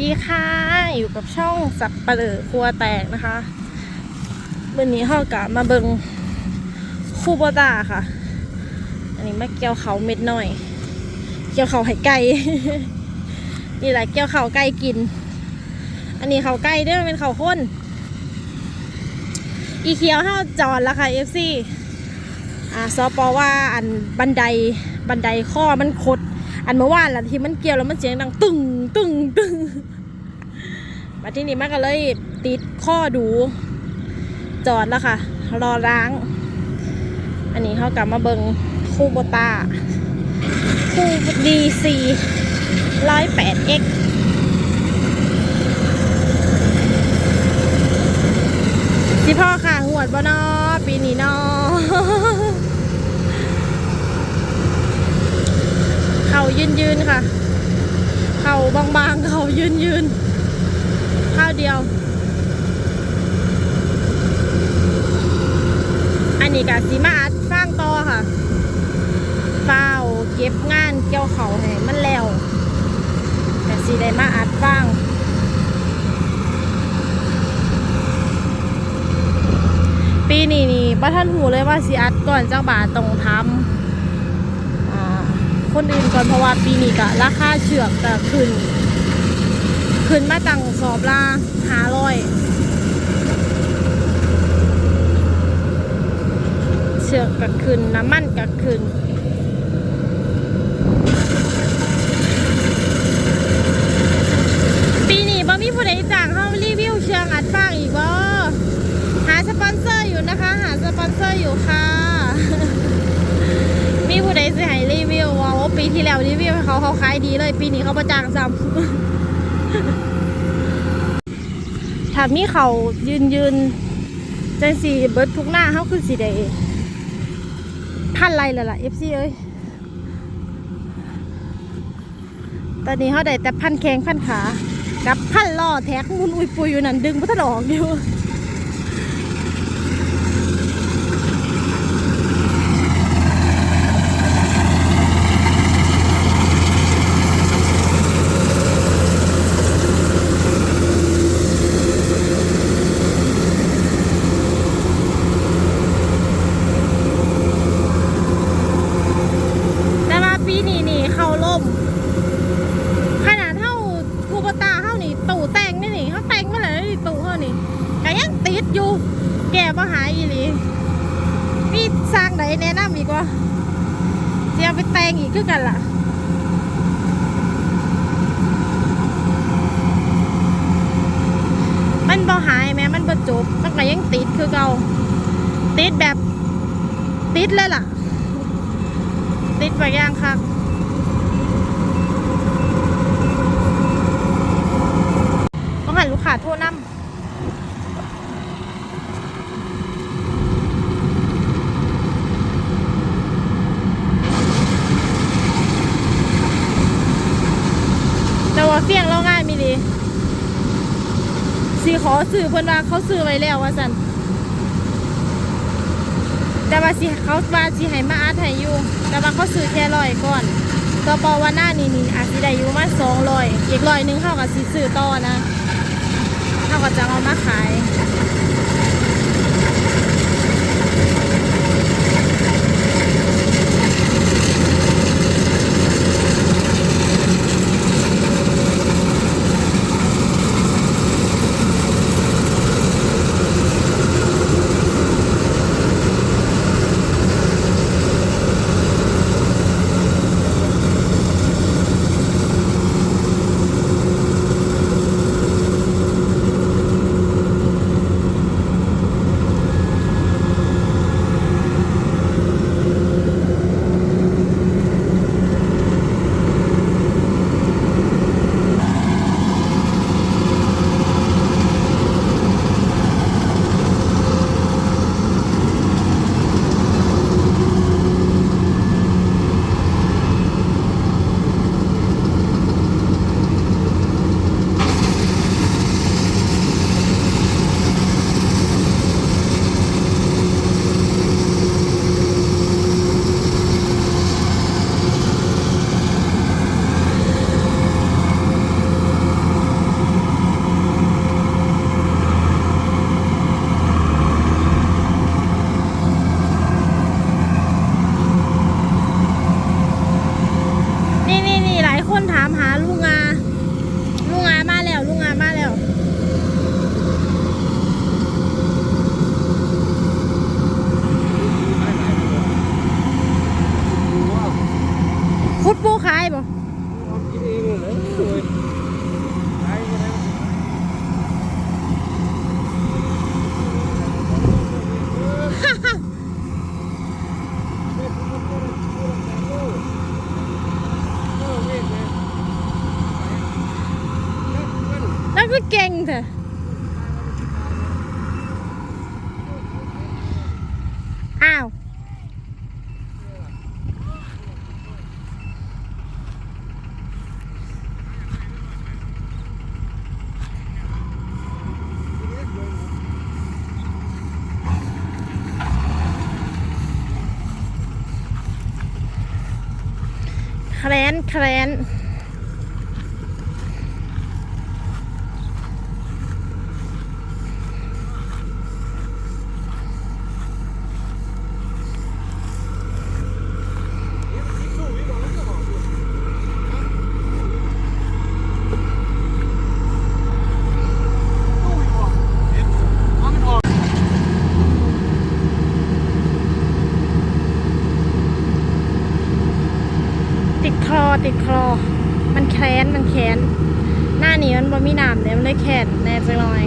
ดีค่ะ อยู่กับช่องสับปะเลอครัวแตกนะคะวันนี้เฮากะมาเบิงคูโบตาค่ะ อันนี้มาเกี่ยวเขาเม็ดหน่อย เกี่ยวเขาไห่ไก่นี่แหละเกี่ยวเขาไก่กิน อันนี้เขาไก่ด้อเป็นเขาข้น อีเคียวเฮาจอดแล้วค่ะ FC อ่าซอปอว่าอันบันไดบันไดข้อมันคด อันเมื่อวานล่ะที่มันเกี่ยวแล้วมันเสียงดังตึงตึงตึงมาที่นี่มันก็เลยติดข้อดู จอดแล้วค่ะ รอล้าง อันนี้เขากลับมาเบิงคู่โบตาคู่ดีซีร้อยแปดเอ็กสิพ่อค่ะหวดบ่นอปีนี้นอ เขายืนยืนค่ะ เขาบางๆเขายืนยืนข้าวเดียว อันนี้กะสีมาอัดฟางต่อค่ะเฝ้าเก็บงานเกี่ยวเขาให้มันแล้วกะสีได้มาอัดฟางปีนี้นี่บ้าท่านหูเลยว่าสีอัดก่อนเจ้าบาทตรงทำอ่า คนอื่นก่อนเพราะว่าปีนี้ก็ราคาเชือกก็ขึ้น ขึ้นมาตั้งสอบละห้าร้อยเชือกก็ขึ้นน้ำมันก็ขึ้น ปีนี้บ่มีผู้ใดจ้างเข้ารีวิวเชือกอัดฟางอีกบ่หาสปอนเซอร์อยู่นะคะ หาสปอนเซอร์อยู่ค่ะ มีผู้ใดสิให้รีวิวว่าโอ้ปีที่แล้วรีวิวให้เขาเขาขายดีเลย ปีนี้เขาประ จางซ้ำถ้ามีเขายืนยืนจังสีเบิร์ดทุกหน้าเขาคือสีแดงพันไรเลยล่ะเอฟซีเอ้ยตอนนี้เขาได้แต่พันแข้งพันขา กับพันล่อแท็กมุนอุยปุยอยู่นั่นดึงพัทดอกอยู่ แต่ว่าปีนี้นี่เขาล่ ม ขนาดเท่าคูปตาเท่านี่ตู่แตงนี่นี่เขาแต่งมาแล้วนี่ตู่เขานี่ก็ยังติดอยู่ แก่มาหายอีหลีพี่สร้างไหนแนะนำอีกวะจะเอาไปแตงอีกคือกันล่ะมันบ่หายแม้มันบ่จบมันก็ยังติดคือเก่าติดแบบ ติดเลยล่ะ ติดไปย่างครับต้องหันลูก ค้าโทษน้ำแต่ว่าเฟียงเราง่ายมีดีสีขอสื่อเพื่อนว่าเขาซื้อไว้แล้วว่าสันแต่ว่าสิเขาว่าสิให้มาอาร์ตให้อยู่แต่ว่าเขาซื้อแค่ร้อยก่อนต่อปอวันหน้านี่นี่อาจสิได้อยู่มาสองร้อยอีกร้อยหนึงเข้ากับสิซื้อต่อนะ เขาก็จะเอามาขาย ไม่อ้าว แคลนแคลน ติดคลอติดคอมันแค้นมันแค้นหน้านี้มันบ่มีน้ำเนี่ยมันเลยแค้นแน่จังเลย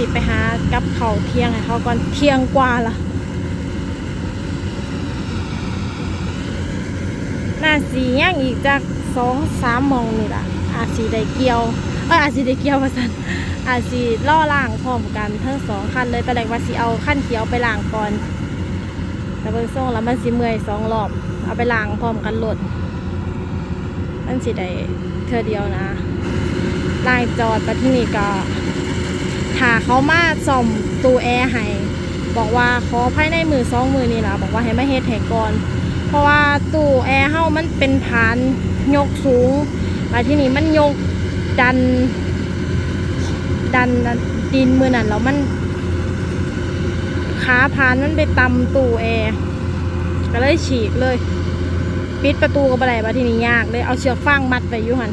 สิไปหากับเขาเที่ยงให้เขาก่อนเที่ยงกว่าละน่าสีย่างอีกจากสองสามโมงนี่ละอาสีได้เกี่ยว เอออาสีได้เกี่ยวมาสันอาสีล่อล่างพร้อมกันทั้งสองคันเลยแต่แรกว่าสีเอาขั้นเขียวไปล่างก่อน แต่เบิ่งส่งแล้วมันสิเมื่อยสองรอบ เอาไปล้างพร้อมกันโหลดมันสิได้เธอเดียวนะลายจอดไปที่นี่ก็ ถ้าเขามาซ่อมตู้แอร์ให้บอกว่าขอภายในมือสองมือนี่ล่ะบอกว่าให้มาเฮ็ดให้ก่อน เพราะว่าตู้แอร์เฮามันเป็นผานยกสูงไปที่นี่มันยกดัน ดันดินมือนั่นแล้วมันขาพานมันไปตำตู้แอร์ก็เลยฉีกเลย ปิดประตูก็บ่ได้บัดทีนี้ยากเลยเอาเชือกฟางมัดไว้อยู่หั่น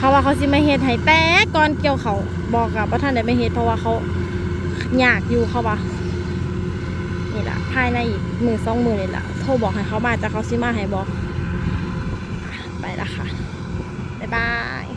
เขาว่าเขาสิมาเฮ็ดให้แต่ก่อนเกี่ยวเขาบอกกับว่าท่านได้ไม่เฮ็ดเพราะว่าเขาอยากอยู่เขาว่านี่แหละภายในอีกมือสองมือนี่แหละโทรบอกให้เขามาแต่เขาสิมาให้บอกไปละค่ะ บ๊ายบาย